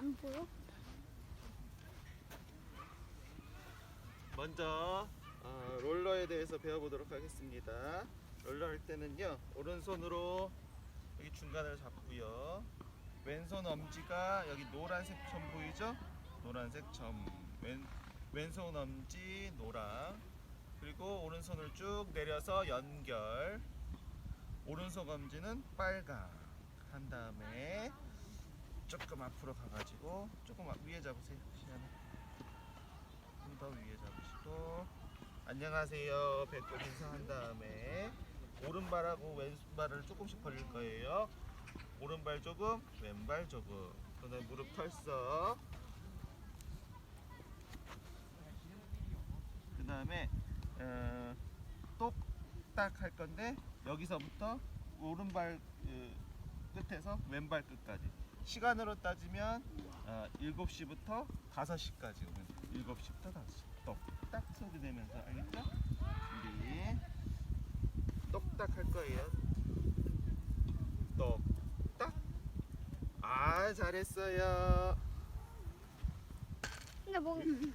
안 보여? 먼저 어, 롤러에 대해서 배워보도록 하겠습니다. 롤러 할 때는요 오른손으로 여기 중간을 잡고요 왼손 엄지가 여기 노란색 점 보이죠? 노란색 점 왼, 왼손 엄지 노랑 그리고 오른손을 쭉 내려서 연결 오른손 엄지는 빨강 한 다음에 조금 앞으로 가가지고 조금 앞- 위에 잡으세요 시연아 좀더 위에 잡으시고. 안녕하세요. 배꼽 인사한 다음에 오른발하고 왼발을 조금씩 벌릴 거예요. 오른발 조금 왼발 조금. 그다음에 무릎 털썩. 그 다음에 어, 똑딱 할 건데 여기서부터 오른발 그, 끝에서 왼발 끝까지 시간으로 따지면 어, 7시부터 5시까지 오면 7시부터 5시. 똑딱 소리 내면서 알겠죠? 준비. 똑딱 할 거예요. 똑딱. 아 잘했어요. 근데 뭔